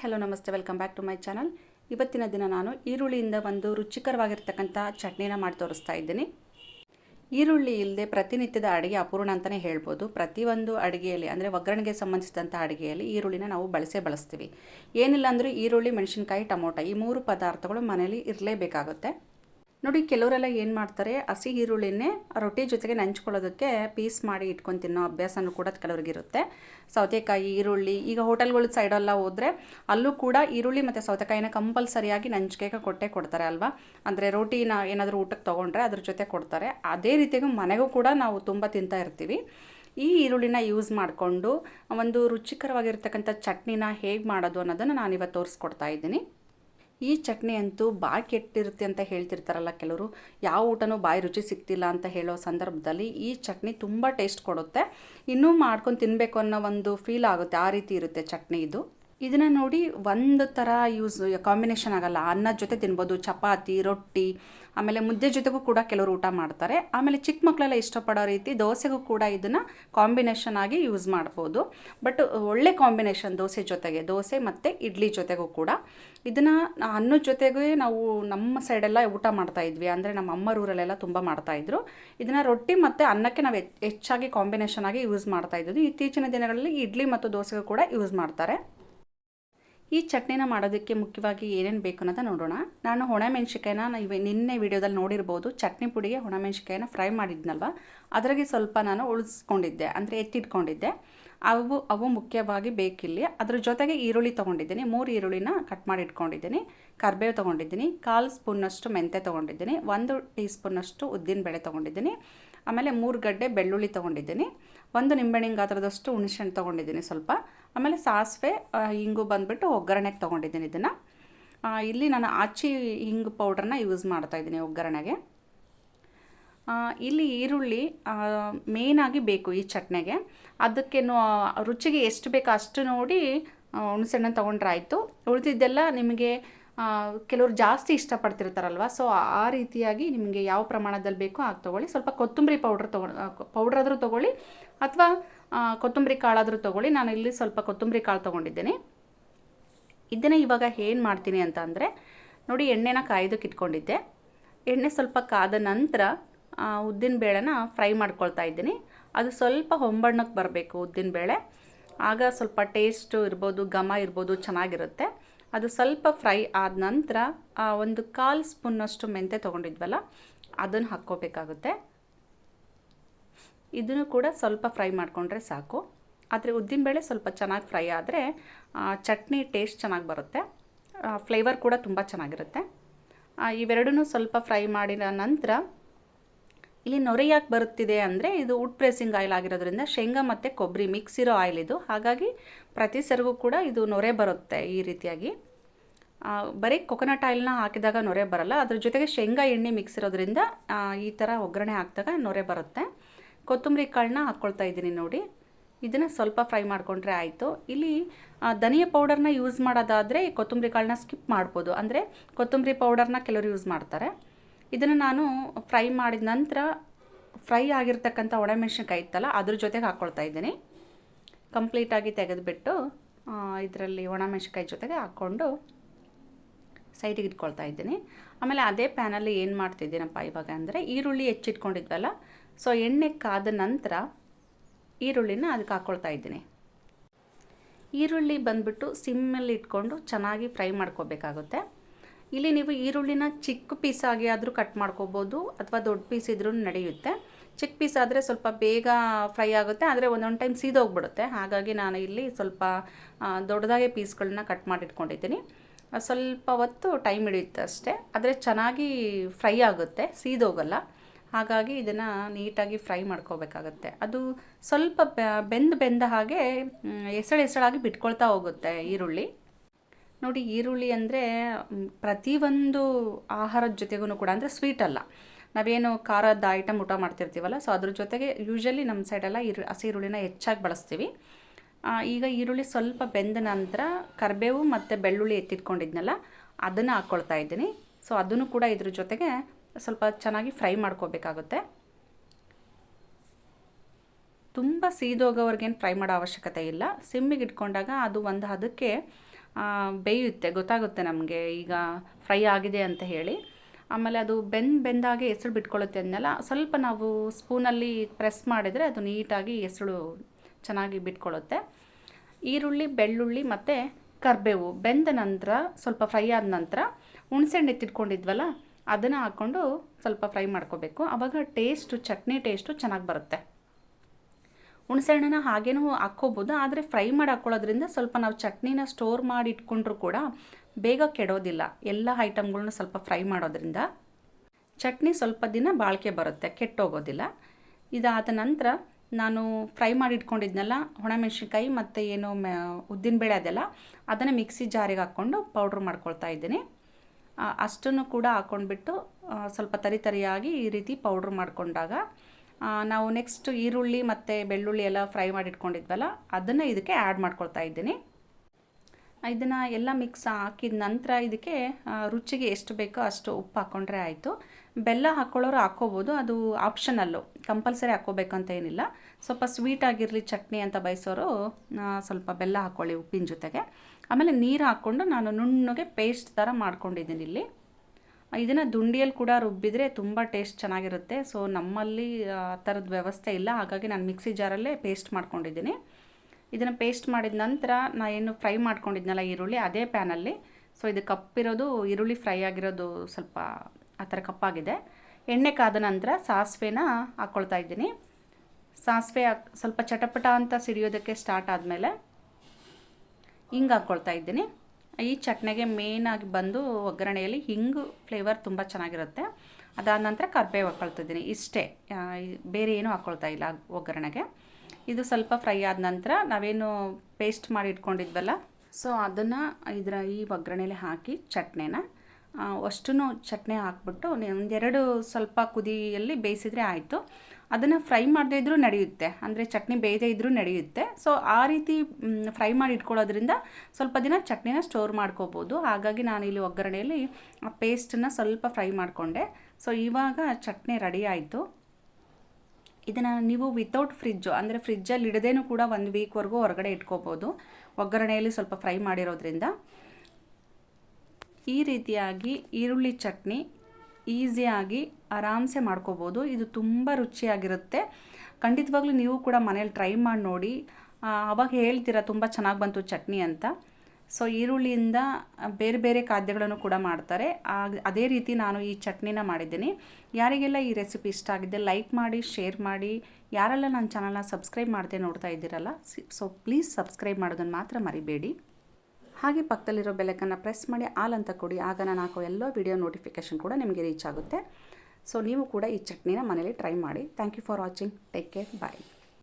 Hello, ನಮಸ್ತೆ. Welcome back to my channel. ಇವತ್ತಿನ ದಿನ ನಾನು ಈರುಳ್ಳಿಯಿಂದ ಒಂದು ರುಚಿಕರವಾಗಿರ್ತಕ್ಕಂಥ ಚಟ್ನಿನ ಮಾಡಿ ತೋರಿಸ್ತಾ ಇದ್ದೀನಿ. ಈರುಳ್ಳಿ ಇಲ್ಲದೆ ಪ್ರತಿನಿತ್ಯದ ಅಡುಗೆ ಅಪೂರ್ಣ ಅಂತಲೇ ಹೇಳ್ಬೋದು. ಪ್ರತಿಯೊಂದು ಅಡುಗೆಯಲ್ಲಿ, ಅಂದರೆ ಒಗ್ಗರಣೆಗೆ ಸಂಬಂಧಿಸಿದಂಥ ಅಡುಗೆಯಲ್ಲಿ ಈರುಳ್ಳಿನ ನಾವು ಬಳಸೇ ಬಳಸ್ತೀವಿ. ಏನಿಲ್ಲ ಅಂದರೂ ಈರುಳ್ಳಿ, ಮೆಣಸಿನ್ಕಾಯಿ, ಟೊಮೊಟೊ ಈ ಮೂರು ಪದಾರ್ಥಗಳು ಮನೆಯಲ್ಲಿ ಇರಲೇಬೇಕಾಗುತ್ತೆ. ನೋಡಿ, ಕೆಲವರೆಲ್ಲ ಏನು ಮಾಡ್ತಾರೆ, ಹಸಿ ಈರುಳ್ಳಿನೇ ರೊಟ್ಟಿ ಜೊತೆಗೆ ನಂಚ್ಕೊಳ್ಳೋದಕ್ಕೆ ಪೀಸ್ ಮಾಡಿ ಇಟ್ಕೊಂಡು ತಿನ್ನೋ ಅಭ್ಯಾಸನೂ ಕೂಡ ಕೆಲವ್ರಿಗಿರುತ್ತೆ. ಸೌತೆಕಾಯಿ, ಈರುಳ್ಳಿ, ಈಗ ಹೋಟೆಲ್ಗಳ ಸೈಡೆಲ್ಲ ಹೋದರೆ ಅಲ್ಲೂ ಕೂಡ ಈರುಳ್ಳಿ ಮತ್ತು ಸೌತೆಕಾಯಿನ ಕಂಪಲ್ಸರಿಯಾಗಿ ನಂಚಿಕೆಗೆ ಕೊಟ್ಟೆ ಕೊಡ್ತಾರೆ ಅಲ್ವಾ? ಅಂದರೆ ರೋಟಿನ ಏನಾದರೂ ಊಟಕ್ಕೆ ತೊಗೊಂಡ್ರೆ ಅದ್ರ ಜೊತೆ ಕೊಡ್ತಾರೆ. ಅದೇ ರೀತಿಯಾಗಿ ಮನೆಗೂ ಕೂಡ ನಾವು ತುಂಬ ತಿಂತಾ ಇರ್ತೀವಿ. ಈ ಈರುಳ್ಳಿನ ಯೂಸ್ ಮಾಡಿಕೊಂಡು ಒಂದು ರುಚಿಕರವಾಗಿರ್ತಕ್ಕಂಥ ಚಟ್ನಿನ ಹೇಗೆ ಮಾಡೋದು ಅನ್ನೋದನ್ನು ನಾನಿವತ್ತು ತೋರಿಸ್ಕೊಡ್ತಾ ಇದ್ದೀನಿ. ಈ ಚಟ್ನಿ ಅಂತೂ ಬಾಯಿ ಕೆಟ್ಟಿರುತ್ತೆ ಅಂತ ಹೇಳ್ತಿರ್ತಾರಲ್ಲ ಕೆಲವರು. ಯಾವ ಊಟನೂ ಬಾಯಿ ರುಚಿ ಸಿಗ್ತಿಲ್ಲ ಅಂತ ಹೇಳೋ ಸಂದರ್ಭದಲ್ಲಿ ಈ ಚಟ್ನಿ ತುಂಬ ಟೇಸ್ಟ್ ಕೊಡುತ್ತೆ. ಇನ್ನೂ ಮಾಡ್ಕೊಂಡು ತಿನ್ನಬೇಕು ಅನ್ನೋ ಒಂದು ಫೀಲ್ ಆಗುತ್ತೆ. ಆ ರೀತಿ ಇರುತ್ತೆ ಚಟ್ನಿ ಇದು. ಇದನ್ನು ನೋಡಿ ಒಂದು ಥರ ಯೂಸ್ ಕಾಂಬಿನೇಷನ್ ಆಗಲ್ಲ. ಅನ್ನದ ಜೊತೆ ತಿನ್ಬೋದು, ಚಪಾತಿ, ರೊಟ್ಟಿ, ಆಮೇಲೆ ಮುದ್ದೆ ಜೊತೆಗೂ ಕೂಡ ಕೆಲವರು ಊಟ ಮಾಡ್ತಾರೆ. ಆಮೇಲೆ ಚಿಕ್ಕ ಮಕ್ಕಳೆಲ್ಲ ಇಷ್ಟಪಡೋ ರೀತಿ ದೋಸೆಗೂ ಕೂಡ ಇದನ್ನು ಕಾಂಬಿನೇಷನ್ ಆಗಿ ಯೂಸ್ ಮಾಡ್ಬೋದು. ಬಟ್ ಒಳ್ಳೆ ಕಾಂಬಿನೇಷನ್ ದೋಸೆ ಜೊತೆಗೆ, ದೋಸೆ ಮತ್ತು ಇಡ್ಲಿ ಜೊತೆಗೂ ಕೂಡ. ಇದನ್ನು ಅನ್ನದ ಜೊತೆಗೆ ನಾವು ನಮ್ಮ ಸೈಡೆಲ್ಲ ಊಟ ಮಾಡ್ತಾ ಇದ್ವಿ. ಅಂದರೆ ನಮ್ಮ ಅಮ್ಮರ ಊರಲ್ಲೆಲ್ಲ ತುಂಬ ಮಾಡ್ತಾಯಿದ್ರು ಇದನ್ನು ರೊಟ್ಟಿ ಮತ್ತು ಅನ್ನಕ್ಕೆ ನಾವು ಹೆಚ್ಚಾಗಿ ಕಾಂಬಿನೇಷನ್ ಆಗಿ ಯೂಸ್ ಮಾಡ್ತಾ ಇದ್ವಿ ಇತ್ತೀಚಿನ ದಿನಗಳಲ್ಲಿ ಇಡ್ಲಿ ಮತ್ತು ದೋಸೆಗೂ ಕೂಡ ಯೂಸ್ ಮಾಡ್ತಾರೆ. ಈ ಚಟ್ನಿನ ಮಾಡೋದಕ್ಕೆ ಮುಖ್ಯವಾಗಿ ಏನೇನು ಬೇಕು ಅನ್ನೋದ ನೋಡೋಣ. ನಾನು ಒಣಮೆಣ್ಸಿಕಾಯಿನ ಇವ ನಿನ್ನೆ ವಿಡಿಯೋದಲ್ಲಿ ನೋಡಿರ್ಬೋದು. ಚಟ್ನಿ ಪುಡಿಗೆ ಒಣಮೆಣ್ಸಿಕಾಯಿನ ಫ್ರೈ ಮಾಡಿದ್ನಲ್ವ? ಅದರಾಗೆ ಸ್ವಲ್ಪ ನಾನು ಉಳಿಸ್ಕೊಂಡಿದ್ದೆ, ಅಂದರೆ ಎತ್ತಿಟ್ಕೊಂಡಿದ್ದೆ. ಅವು ಅವು ಮುಖ್ಯವಾಗಿ ಬೇಕಿಲ್ಲಿ. ಅದ್ರ ಜೊತೆಗೆ ಈರುಳ್ಳಿ ತೊಗೊಂಡಿದ್ದೀನಿ. ಮೂರು ಈರುಳ್ಳಿನ ಕಟ್ ಮಾಡಿ ಇಟ್ಕೊಂಡಿದ್ದೀನಿ ಕರ್ಬೇವು ತೊಗೊಂಡಿದ್ದೀನಿ. ಕಾಲು ಸ್ಪೂನಷ್ಟು ಮೆಂತೆ ತೊಗೊಂಡಿದ್ದೀನಿ. ಒಂದು ಟೀ ಸ್ಪೂನ್ನಷ್ಟು ಉದ್ದಿನಬೇಳೆ ತೊಗೊಂಡಿದ್ದೀನಿ. ಆಮೇಲೆ ಮೂರು ಗಡ್ಡೆ ಬೆಳ್ಳುಳ್ಳಿ ತೊಗೊಂಡಿದ್ದೀನಿ. ಒಂದು ನಿಂಬೆಹಣ್ಣಿನ ಗಾತ್ರದಷ್ಟು ಹುಣಸೆಹಣ್ಣು ತೊಗೊಂಡಿದ್ದೀನಿ ಸ್ವಲ್ಪ. ಆಮೇಲೆ ಸಾಸಿವೆ ಹಿಂಗು ಬಂದುಬಿಟ್ಟು ಒಗ್ಗರಣೆಗೆ ತೊಗೊಂಡಿದ್ದೀನಿ ಇದನ್ನು. ಇಲ್ಲಿ ನಾನು ಆಚಿ ಹಿಂಗು ಪೌಡ್ರನ್ನ ಯೂಸ್ ಮಾಡ್ತಾಯಿದ್ದೀನಿ ಒಗ್ಗರಣೆಗೆ. ಇಲ್ಲಿ ಈರುಳ್ಳಿ ಮೇಯ್ನಾಗಿ ಬೇಕು ಈ ಚಟ್ನಿಗೆ. ಅದಕ್ಕೆ ರುಚಿಗೆ ಎಷ್ಟು ಬೇಕೋ ಅಷ್ಟು ನೋಡಿ ಹುಣಸೆಹಣ್ಣು ತೊಗೊಂಡ್ರೆ ಆಯಿತು. ಉಳಿದಿದ್ದೆಲ್ಲ ನಿಮಗೆ ಕೆಲವರು ಜಾಸ್ತಿ ಇಷ್ಟಪಡ್ತಿರ್ತಾರಲ್ವ ಸೊ ಆ ರೀತಿಯಾಗಿ ನಿಮಗೆ ಯಾವ ಪ್ರಮಾಣದಲ್ಲಿ ಬೇಕೋ ಆಗ ತೊಗೊಳ್ಳಿ. ಸ್ವಲ್ಪ ಕೊತ್ತಂಬರಿ ಪೌಡ್ರ್ ತೊಗೊಂಡು ಪೌಡ್ರ್ ಆದರೂ ತೊಗೊಳ್ಳಿ, ಅಥವಾ ಕೊತ್ತಂಬರಿ ಕಾಳಾದರೂ ತೊಗೊಳ್ಳಿ. ನಾನು ಇಲ್ಲಿ ಸ್ವಲ್ಪ ಕೊತ್ತಂಬರಿ ಕಾಳು ತೊಗೊಂಡಿದ್ದೇನೆ. ಇದನ್ನು ಇವಾಗ ಏನು ಮಾಡ್ತೀನಿ ಅಂತ ಅಂದರೆ, ನೋಡಿ ಎಣ್ಣೆನ ಕಾಯ್ದಕ್ಕೆ ಇಟ್ಕೊಂಡಿದ್ದೆ. ಎಣ್ಣೆ ಸ್ವಲ್ಪ ಕಾದ ನಂತರ ಉದ್ದಿನ ಬೇಳೆನ ಫ್ರೈ ಮಾಡ್ಕೊಳ್ತಾ ಇದ್ದೀನಿ. ಅದು ಸ್ವಲ್ಪ ಹೊಂಬಣ್ಣಕ್ಕೆ ಬರಬೇಕು ಉದ್ದಿನ ಬೇಳೆ. ಆಗ ಸ್ವಲ್ಪ ಟೇಸ್ಟು ಇರ್ಬೋದು, ಘಮ ಇರ್ಬೋದು ಚೆನ್ನಾಗಿರುತ್ತೆ. ಅದು ಸ್ವಲ್ಪ ಫ್ರೈ ಆದ ನಂತರ ಒಂದು ಕಾಲು ಸ್ಪೂನ್ನಷ್ಟು ಮೆಂತೆ ತೊಗೊಂಡಿದ್ವಲ್ಲ, ಅದನ್ನು ಹಾಕ್ಕೋಬೇಕಾಗುತ್ತೆ. ಇದನ್ನು ಕೂಡ ಸ್ವಲ್ಪ ಫ್ರೈ ಮಾಡಿಕೊಂಡ್ರೆ ಸಾಕು. ಆದರೆ ಉದ್ದಿನಬೇಳೆ ಸ್ವಲ್ಪ ಚೆನ್ನಾಗಿ ಫ್ರೈ ಆದರೆ ಚಟ್ನಿ ಟೇಸ್ಟ್ ಚೆನ್ನಾಗಿ ಬರುತ್ತೆ. ಫ್ಲೇವರ್ ಕೂಡ ತುಂಬ ಚೆನ್ನಾಗಿರುತ್ತೆ. ಇವೆರಡೂ ಸ್ವಲ್ಪ ಫ್ರೈ ಮಾಡಿದ ನಂತರ, ಇಲ್ಲಿ ನೊರೆ ಯಾಕೆ ಬರುತ್ತಿದೆ ಅಂದರೆ, ಇದು ವುಡ್ ಪ್ರೆಸ್ಸಿಂಗ್ ಆಯಿಲ್ ಆಗಿರೋದ್ರಿಂದ ಶೇಂಗಾ ಮತ್ತು ಕೊಬ್ಬರಿ ಮಿಕ್ಸ್ ಇರೋ ಆಯಿಲ್ ಇದು. ಹಾಗಾಗಿ ಪ್ರತಿ ಸರಿಗೂ ಕೂಡ ಇದು ನೊರೆ ಬರುತ್ತೆ ಈ ರೀತಿಯಾಗಿ. ಬರೀ ಕೊಕೊನಟ್ ಆಯಿಲ್ನ ಹಾಕಿದಾಗ ನೊರೆ ಬರಲ್ಲ. ಅದ್ರ ಜೊತೆಗೆ ಶೇಂಗಾ ಎಣ್ಣೆ ಮಿಕ್ಸ್ ಇರೋದ್ರಿಂದ ಈ ಥರ ಒಗ್ಗರಣೆ ಹಾಕಿದಾಗ ನೊರೆ ಬರುತ್ತೆ. ಕೊತ್ತಂಬರಿ ಕಾಳನ್ನ ಹಾಕ್ಕೊಳ್ತಾ ಇದ್ದೀನಿ ನೋಡಿ. ಇದನ್ನು ಸ್ವಲ್ಪ ಫ್ರೈ ಮಾಡಿಕೊಂಡ್ರೆ ಆಯಿತು. ಇಲ್ಲಿ ಧನಿಯಾ ಪೌಡರ್ನ ಯೂಸ್ ಮಾಡೋದಾದರೆ ಕೊತ್ತಂಬರಿ ಕಾಳನ್ನ ಸ್ಕಿಪ್ ಮಾಡ್ಬೋದು. ಅಂದರೆ ಕೊತ್ತಂಬರಿ ಪೌಡರ್ನ ಕೆಲವರು ಯೂಸ್ ಮಾಡ್ತಾರೆ. ಇದನ್ನು ನಾನು ಫ್ರೈ ಮಾಡಿದ ನಂತರ ಫ್ರೈ ಆಗಿರ್ತಕ್ಕಂಥ ಒಣಮೆಣ್ಸಿನ್ಕಾಯಿ ಇತ್ತಲ್ಲ, ಅದ್ರ ಜೊತೆಗೆ ಹಾಕ್ಕೊಳ್ತಾ ಇದ್ದೀನಿ. ಕಂಪ್ಲೀಟಾಗಿ ತೆಗೆದುಬಿಟ್ಟು ಇದರಲ್ಲಿ ಒಣಮೆಣ್ಸಿನ್ಕಾಯಿ ಜೊತೆಗೆ ಹಾಕ್ಕೊಂಡು ಸೈಡಿಗೆ ಇಟ್ಕೊಳ್ತಾ ಇದ್ದೀನಿ. ಆಮೇಲೆ ಅದೇ ಪ್ಯಾನಲ್ಲಿ ಏನು ಮಾಡ್ತಿದ್ದೀನಪ್ಪ ಇವಾಗ ಅಂದರೆ ಈರುಳ್ಳಿ ಹೆಚ್ಚಿಟ್ಕೊಂಡಿದ್ವಲ್ಲ ಸೊ ಎಣ್ಣೆ ಕಾದ ನಂತರ ಈರುಳ್ಳಿನ ಅದಕ್ಕೆ ಹಾಕ್ಕೊಳ್ತಾ ಇದ್ದೀನಿ. ಈರುಳ್ಳಿ ಬಂದುಬಿಟ್ಟು ಸಿಮ್ಮಲ್ಲಿ ಇಟ್ಕೊಂಡು ಚೆನ್ನಾಗಿ ಫ್ರೈ ಮಾಡ್ಕೋಬೇಕಾಗುತ್ತೆ. ಇಲ್ಲಿ ನೀವು ಈರುಳ್ಳಿನ ಚಿಕ್ಕ ಪೀಸ್ ಆಗಿ ಆದರೂ ಕಟ್ ಮಾಡ್ಕೋಬೋದು ಅಥವಾ ದೊಡ್ಡ ಪೀಸ್ ಇದ್ರೂ ನಡೆಯುತ್ತೆ. ಚಿಕ್ಕ ಪೀಸ್ ಆದರೆ ಸ್ವಲ್ಪ ಬೇಗ ಫ್ರೈ ಆಗುತ್ತೆ, ಆದರೆ ಒಂದೊಂದು ಟೈಮ್ ಸೀದೋಗ್ಬಿಡುತ್ತೆ ಹಾಗಾಗಿ ನಾನು ಇಲ್ಲಿ ಸ್ವಲ್ಪ ದೊಡ್ಡದಾಗೆ ಪೀಸ್ಗಳನ್ನ ಕಟ್ ಮಾಡಿಟ್ಕೊಂಡಿದ್ದೀನಿ. ಸ್ವಲ್ಪ ಹೊತ್ತು ಟೈಮ್ ಹಿಡಿಯುತ್ತೆ ಅಷ್ಟೇ. ಆದರೆ ಚೆನ್ನಾಗಿ ಫ್ರೈ ಆಗುತ್ತೆ ಸೀದೋಗಲ್ಲ ಹಾಗಾಗಿ ಇದನ್ನು ನೀಟಾಗಿ ಫ್ರೈ ಮಾಡ್ಕೋಬೇಕಾಗತ್ತೆ. ಅದು ಸ್ವಲ್ಪ ಬೆಂದು ಬೆಂದ ಹಾಗೆ ಎಸಳು ಎಸಳಾಗಿ ಬಿಟ್ಕೊಳ್ತಾ ಹೋಗುತ್ತೆ ಈರುಳ್ಳಿ. ನೋಡಿ, ಈರುಳ್ಳಿ ಅಂದರೆ ಪ್ರತಿಯೊಂದು ಆಹಾರದ ಜೊತೆಗೂ ಕೂಡ ಅಂದರೆ ಸ್ವೀಟ್ ಅಲ್ಲ. ನಾವೇನು ಖಾರದ ಐಟಮ್ ಊಟ ಮಾಡ್ತಿರ್ತೀವಲ್ಲ ಸೊ ಅದ್ರ ಜೊತೆಗೆ ಯೂಶ್ವಲಿ ನಮ್ಮ ಸೈಡೆಲ್ಲ ಈರು, ಹಸಿ ಈರುಳ್ಳಿನ ಹೆಚ್ಚಾಗಿ ಬಳಸ್ತೀವಿ. ಈಗ ಈರುಳ್ಳಿ ಸ್ವಲ್ಪ ಬೆಂದ ನಂತರ ಕರಿಬೇವು ಮತ್ತು ಬೆಳ್ಳುಳ್ಳಿ ಎತ್ತಿಟ್ಕೊಂಡಿದ್ನಲ್ಲ, ಅದನ್ನು ಹಾಕ್ಕೊಳ್ತಾ ಇದ್ದೀನಿ. ಸೊ ಅದನ್ನು ಕೂಡ ಇದ್ರ ಜೊತೆಗೆ ಸ್ವಲ್ಪ ಚೆನ್ನಾಗಿ ಫ್ರೈ ಮಾಡ್ಕೋಬೇಕಾಗುತ್ತೆ. ತುಂಬ ಸೀದೋಗೋವರೆಗೇನು ಫ್ರೈ ಮಾಡೋ ಅವಶ್ಯಕತೆ ಇಲ್ಲ. ಸಿಮ್ಮಿಗೆ ಇಟ್ಕೊಂಡಾಗ ಅದು ಒಂದು ಹದಕ್ಕೆ ಬೇಯುತ್ತೆ. ಗೊತ್ತಾಗುತ್ತೆ ನಮಗೆ ಈಗ ಫ್ರೈ ಆಗಿದೆ ಅಂತ ಹೇಳಿ. ಆಮೇಲೆ ಅದು ಬೆಂದ ಬೆಂದಾಗೆ ಹೆಸರು ಬಿಟ್ಕೊಳ್ಳುತ್ತೆ ಅದನ್ನೆಲ್ಲ ಸ್ವಲ್ಪ ನಾವು ಸ್ಪೂನಲ್ಲಿ ಪ್ರೆಸ್ ಮಾಡಿದರೆ ಅದು ನೀಟಾಗಿ ಹೆಸರು ಚೆನ್ನಾಗಿ ಬಿಟ್ಕೊಳ್ಳುತ್ತೆ. ಈರುಳ್ಳಿ, ಬೆಳ್ಳುಳ್ಳಿ ಮತ್ತು ಕರಿಬೇವು ಬೆಂದ ನಂತರ, ಸ್ವಲ್ಪ ಫ್ರೈ ಆದ ನಂತರ, ಹುಣಸೆಹಣ್ಣು ಎತ್ತಿಟ್ಕೊಂಡಿದ್ವಲ್ಲ ಅದನ್ನು ಹಾಕ್ಕೊಂಡು ಸ್ವಲ್ಪ ಫ್ರೈ ಮಾಡ್ಕೋಬೇಕು. ಆವಾಗ ಟೇಸ್ಟು ಚಟ್ನಿ ಟೇಸ್ಟು ಚೆನ್ನಾಗಿ ಬರುತ್ತೆ. ಹುಣಸೆಹಣ್ಣನ ಹಾಗೇನೂ ಹಾಕ್ಕೋಬೋದು, ಆದರೆ ಫ್ರೈ ಮಾಡಿ ಹಾಕ್ಕೊಳ್ಳೋದ್ರಿಂದ ಸ್ವಲ್ಪ ನಾವು ಚಟ್ನಿನ ಸ್ಟೋರ್ ಮಾಡಿ ಇಟ್ಕೊಂಡ್ರೂ ಕೂಡ ಬೇಗ ಕೆಡೋದಿಲ್ಲ. ಎಲ್ಲ ಐಟಮ್ಗಳನ್ನ ಸ್ವಲ್ಪ ಫ್ರೈ ಮಾಡೋದ್ರಿಂದ ಚಟ್ನಿ ಸ್ವಲ್ಪ ದಿನ ಬಾಳಿಕೆ ಬರುತ್ತೆ, ಕೆಟ್ಟೋಗೋದಿಲ್ಲ. ಇದಾದ ನಂತರ ನಾನು ಫ್ರೈ ಮಾಡಿ ಇಟ್ಕೊಂಡಿದ್ನಲ್ಲ, ಒಣಮೆಣ್ಸಿನ್ಕಾಯಿ ಮತ್ತು ಏನು ಮ ಉದ್ದಿನಬೇಳೆ ಅದೆಲ್ಲ, ಅದನ್ನು ಮಿಕ್ಸಿ ಜಾರಿಗೆ ಹಾಕ್ಕೊಂಡು ಪೌಡ್ರ್ ಮಾಡ್ಕೊಳ್ತಾ ಇದ್ದೀನಿ. ಅಷ್ಟನ್ನು ಕೂಡ ಹಾಕೊಂಡ್ಬಿಟ್ಟು ಸ್ವಲ್ಪ ತರಿ ತರಿಯಾಗಿ ಈ ರೀತಿ ಪೌಡ್ರ್ ಮಾಡಿಕೊಂಡಾಗ ನಾವು ನೆಕ್ಸ್ಟ್ ಈರುಳ್ಳಿ ಮತ್ತು ಬೆಳ್ಳುಳ್ಳಿ ಎಲ್ಲ ಫ್ರೈ ಮಾಡಿಟ್ಕೊಂಡಿದ್ವಲ್ಲ, ಅದನ್ನು ಇದಕ್ಕೆ ಆ್ಯಡ್ ಮಾಡ್ಕೊಳ್ತಾ ಇದ್ದೀನಿ. ಇದನ್ನು ಎಲ್ಲ ಮಿಕ್ಸ್ ಹಾಕಿದ ನಂತರ ಇದಕ್ಕೆ ರುಚಿಗೆ ಎಷ್ಟು ಬೇಕೋ ಅಷ್ಟು ಉಪ್ಪು ಹಾಕ್ಕೊಂಡ್ರೆ ಆಯಿತು. ಬೆಲ್ಲ ಹಾಕ್ಕೊಳ್ಳೋರು ಹಾಕ್ಕೋಬೋದು. ಅದು ಆಪ್ಷನಲ್ಲು ಕಂಪಲ್ಸರಿ ಹಾಕ್ಕೋಬೇಕಂತ ಏನಿಲ್ಲ. ಸ್ವಲ್ಪ ಸ್ವೀಟ್ ಆಗಿರಲಿ, ಚಟ್ನಿ ಅಂತ ಬಯಸೋರು ಸ್ವಲ್ಪ ಬೆಲ್ಲ ಹಾಕ್ಕೊಳ್ಳಿ ಉಪ್ಪಿನ ಜೊತೆಗೆ. ಆಮೇಲೆ ನೀರು ಹಾಕ್ಕೊಂಡು ನಾನು ನುಣ್ಣಗೆ ಪೇಸ್ಟ್ ಥರ ಮಾಡ್ಕೊಂಡಿದ್ದೀನಿ ಇಲ್ಲಿ. ಇದನ್ನು ದುಂಡಿಯಲ್ಲಿ ಕೂಡ ರುಬ್ಬಿದರೆ ತುಂಬ ಟೇಸ್ಟ್ ಚೆನ್ನಾಗಿರುತ್ತೆ. ಸೊ ನಮ್ಮಲ್ಲಿ, ಆ ಥರದ ವ್ಯವಸ್ಥೆ ಇಲ್ಲ. ಹಾಗಾಗಿ ನಾನು ಮಿಕ್ಸಿ ಜಾರಲ್ಲೇ ಪೇಸ್ಟ್ ಮಾಡ್ಕೊಂಡಿದ್ದೀನಿ. ಇದನ್ನು ಪೇಸ್ಟ್ ಮಾಡಿದ ನಂತರ ನಾನು ಏನು ಫ್ರೈ ಮಾಡ್ಕೊಂಡಿದ್ನಲ್ಲ ಈರುಳ್ಳಿ, ಅದೇ ಪ್ಯಾನಲ್ಲಿ ಸೊ ಇದು ಕಪ್ಪಿರೋದು, ಈರುಳ್ಳಿ ಫ್ರೈ ಆಗಿರೋದು ಸ್ವಲ್ಪ ಆ ಥರ ಕಪ್ಪಾಗಿದೆ. ಎಣ್ಣೆ ಕಾದ ನಂತರ ಸಾಸಿವೆನ ಹಾಕ್ಕೊಳ್ತಾ ಇದ್ದೀನಿ. ಸಾಸಿವೆ ಸ್ವಲ್ಪ ಚಟಪಟ ಅಂತ ಸಿಡಿಯೋದಕ್ಕೆ ಸ್ಟಾರ್ಟ್ ಆದಮೇಲೆ ಹಿಂಗೆ ಹಾಕ್ಕೊಳ್ತಾ ಇದ್ದೀನಿ. ಈ ಚಟ್ನಿಗೆ ಮೇಯ್ನಾಗಿ ಬಂದು ಒಗ್ಗರಣೆಯಲ್ಲಿ ಹಿಂಗು ಫ್ಲೇವರ್ ತುಂಬ ಚೆನ್ನಾಗಿರುತ್ತೆ. ಅದಾದ ನಂತರ ಕರ್ಬೇವು ಹಾಕ್ಕೊಳ್ತಿದ್ದೀನಿ ಇಷ್ಟೇ ಬೇರೆ ಏನೂ ಹಾಕ್ಕೊಳ್ತಾ ಇಲ್ಲ ಒಗ್ಗರಣೆಗೆ. ಇದು ಸ್ವಲ್ಪ ಫ್ರೈ ಆದ ನಂತರ ನಾವೇನು ಪೇಸ್ಟ್ ಮಾಡಿ ಇಟ್ಕೊಂಡಿದ್ವಲ್ಲ ಸೊ ಅದನ್ನು ಇದರ ಈ ಒಗ್ಗರಣೆಯಲ್ಲಿ ಹಾಕಿ ಚಟ್ನಿನ ಅಷ್ಟು ಚಟ್ನಿ ಹಾಕ್ಬಿಟ್ಟು ಒಂದೆರಡು ಸ್ವಲ್ಪ ಕುದಿಯಲ್ಲಿ ಬೇಯಿಸಿದ್ರೆ ಆಯಿತು. ಅದನ್ನು ಫ್ರೈ ಮಾಡದೇ ಇದ್ದರೂ ನಡೆಯುತ್ತೆ. ಅಂದರೆ ಚಟ್ನಿ ಬೇಯದೇ ಇದ್ದರೂ ನಡೆಯುತ್ತೆ. ಸೊ ಆ ರೀತಿ ಫ್ರೈ ಮಾಡಿ ಇಟ್ಕೊಳ್ಳೋದ್ರಿಂದ ಸ್ವಲ್ಪ ದಿನ ಚಟ್ನಿನ ಸ್ಟೋರ್ ಮಾಡ್ಕೋಬೋದು. ಹಾಗಾಗಿ ನಾನು ಇಲ್ಲಿ ಒಗ್ಗರಣೆಯಲ್ಲಿ ಆ ಪೇಸ್ಟನ್ನು ಸ್ವಲ್ಪ ಫ್ರೈ ಮಾಡಿಕೊಂಡೆ. ಸೊ ಇವಾಗ ಚಟ್ನಿ ರೆಡಿ ಆಯಿತು. ಇದನ್ನು ನೀವು ವಿತೌಟ್ ಫ್ರಿಜ್ಜು ಅಂದರೆ ಫ್ರಿಜ್ಜಲ್ಲಿ ಇಡದೇನೂ ಕೂಡ ಒಂದು ವೀಕ್ವರೆಗೂ ಹೊರಗಡೆ ಇಟ್ಕೋಬೋದು. ಒಗ್ಗರಣೆಯಲ್ಲಿ ಸ್ವಲ್ಪ ಫ್ರೈ ಮಾಡಿರೋದ್ರಿಂದ. ಈ ರೀತಿಯಾಗಿ ಈರುಳ್ಳಿ ಚಟ್ನಿ ಈಸಿಯಾಗಿ ಆರಾಮ್ಸೆ ಮಾಡ್ಕೋಬೋದು. ಇದು ತುಂಬ ರುಚಿಯಾಗಿರುತ್ತೆ. ಖಂಡಿತವಾಗ್ಲೂ ನೀವು ಕೂಡ ಮನೇಲಿ ಟ್ರೈ ಮಾಡಿ ನೋಡಿ. ಅವಾಗ ಹೇಳ್ತೀರಾ ತುಂಬ ಚೆನ್ನಾಗಿ ಬಂತು ಚಟ್ನಿ ಅಂತ. ಸೊ, ಈರುಳ್ಳಿಯಿಂದ ಬೇರೆ ಬೇರೆ ಖಾದ್ಯಗಳನ್ನು ಕೂಡ ಮಾಡ್ತಾರೆ. ಅದೇ ರೀತಿ ನಾನು ಈ ಚಟ್ನಿನ ಮಾಡಿದ್ದೀನಿ. ಯಾರಿಗೆಲ್ಲ ಈ ರೆಸಿಪಿ ಇಷ್ಟ ಆಗಿದೆ ಲೈಕ್ ಮಾಡಿ, ಶೇರ್ ಮಾಡಿ. ಯಾರೆಲ್ಲ ನನ್ನ ಚಾನಲ್ನ ಸಬ್ಸ್ಕ್ರೈಬ್ ಮಾಡದೆ ನೋಡ್ತಾ ಇದ್ದೀರಲ್ಲ ಸೊ, ಪ್ಲೀಸ್ ಸಬ್ಸ್ಕ್ರೈಬ್ ಮಾಡೋದನ್ನು ಮಾತ್ರ ಮರಿಬೇಡಿ. ಹಾಗೆ ಪಕ್ಕದಲ್ಲಿರೋ ಬೆಲೆಕನ್ನು ಪ್ರೆಸ್ ಮಾಡಿ ಆಲ್ ಅಂತ ಕೊಡಿ. ಆಗ ನಾನು ಹಾಕೋ ಎಲ್ಲ ವಿಡಿಯೋ ನೋಟಿಫಿಕೇಷನ್ ಕೂಡ ನಿಮಗೆ ರೀಚ್ ಆಗುತ್ತೆ. ಸೊ ನೀವು ಕೂಡ ಈ ಚಟ್ನಿನ ಮನೇಲಿ ಟ್ರೈ ಮಾಡಿ. Thank you for watching take care bye